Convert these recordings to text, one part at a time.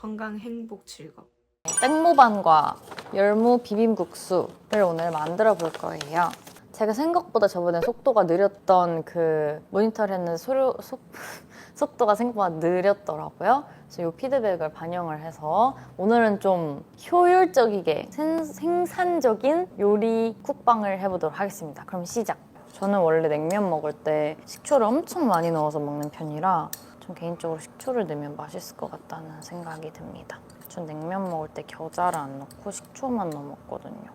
건강, 행복, 즐거움. 땡모반과 열무 비빔국수를 오늘 만들어 볼 거예요. 제가 생각보다 저번에 속도가 느렸던 그 모니터를 했는데 소료, 속, 속도가 생각보다 느렸더라고요. 그래서 이 피드백을 반영을 해서 오늘은 좀 효율적이게 생, 생산적인 요리 쿡방을 해보도록 하겠습니다. 그럼 시작! 저는 원래 냉면 먹을 때 식초를 엄청 많이 넣어서 먹는 편이라 전 개인적으로 식초를 넣으면 맛있을 것 같다는 생각이 듭니다. 전 냉면 먹을 때 겨자를 안 넣고 식초만 넣어 먹거든요.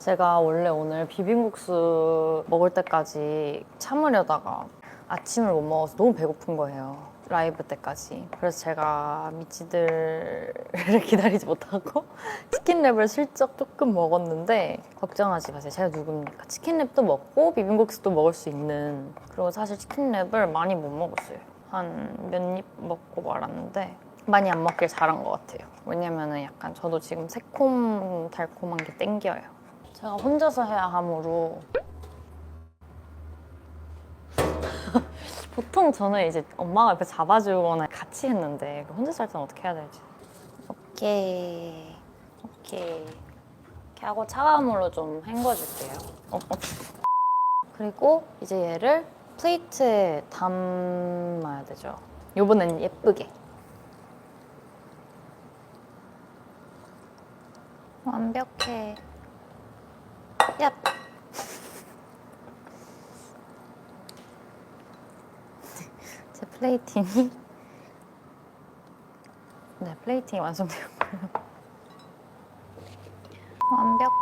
제가 원래 오늘 비빔국수 먹을 때까지 참으려다가 아침을 못 먹어서 너무 배고픈 거예요. 라이브 때까지. 그래서 제가 미치들을 기다리지 못하고 치킨랩을 슬쩍 조금 먹었는데 걱정하지 마세요. 제가 누굽니까? 치킨랩도 먹고 비빔국수도 먹을 수 있는 그리고 사실 치킨랩을 많이 못 먹었어요. 한 몇 입 먹고 말았는데 많이 안 먹길 잘한 것 같아요. 왜냐면은 약간 저도 지금 새콤 달콤한 게 땡겨요. 제가 혼자서 해야 하므로 보통 저는 이제 엄마가 옆에 잡아주거나 같이 했는데 혼자서 할 때는 어떻게 해야 될지. 오케이, 오케이. 이렇게 하고 차가운 물로 좀 헹궈줄게요. 어, 어. 그리고 이제 얘를 플레이트에 담아야 되죠. 요번엔 예쁘게. 완벽해. 얍. 제 플레이팅이 네 플레이팅이 완성되었고요. 완벽해.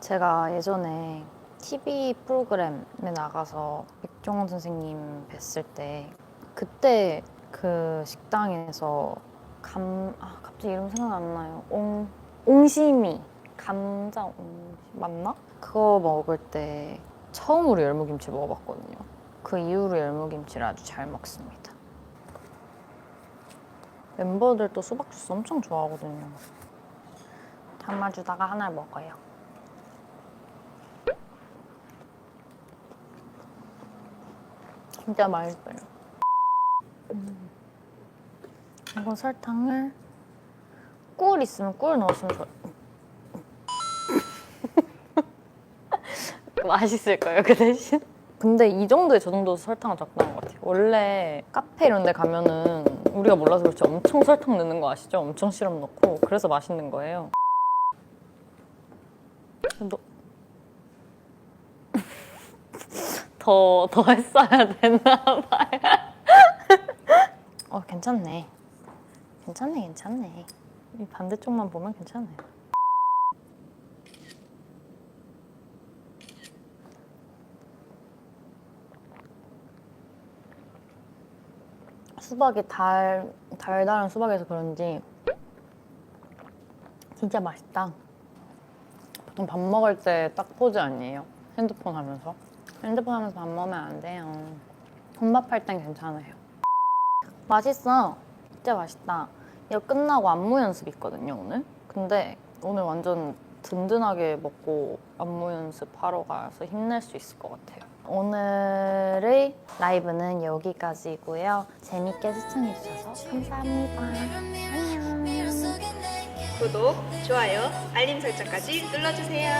제가 예전에 TV 프로그램에 나가서 백종원 선생님 뵀을 때 그때 그 식당에서 감 아 갑자기 이름 생각 안 나요. 옹 옹심이 감자 옹 맞나? 그거 먹을 때 처음으로 열무김치 먹어봤거든요. 그 이후로 열무김치를 아주 잘 먹습니다. 멤버들도 수박 주스 엄청 좋아하거든요. 담아주다가 하나 먹어요. 진짜 맛있어요. 음. 이거 설탕을 꿀 있으면 꿀 넣었으면 좋아요. 맛있을 거예요, 그 대신. 근데 이 정도의 저 정도 설탕은 적당한 것 같아요. 원래 카페 이런 데 가면은 우리가 몰라서 그렇지 엄청 설탕 넣는 거 아시죠? 엄청 시럽 넣고 그래서 맛있는 거예요. 너... 더, 더 했어야 됐나 봐요. 어, 괜찮네. 괜찮네, 괜찮네. 이 반대쪽만 보면 괜찮아요. 수박이 달, 달달한 수박이라서 그런지 진짜 맛있다. 보통 밥 먹을 때 딱 포즈 아니에요? 핸드폰 하면서. 핸드폰 하면서 밥 먹으면 안 돼요. 혼밥 할 땐 괜찮아요. 맛있어. 진짜 맛있다. 이거 끝나고 안무 연습 있거든요, 오늘. 근데 오늘 완전 든든하게 먹고 안무 연습하러 가서 힘낼 수 있을 것 같아요. 오늘의 라이브는 여기까지고요. 재밌게 시청해주셔서 감사합니다. 안녕. 구독, 좋아요, 알림 설정까지 눌러주세요.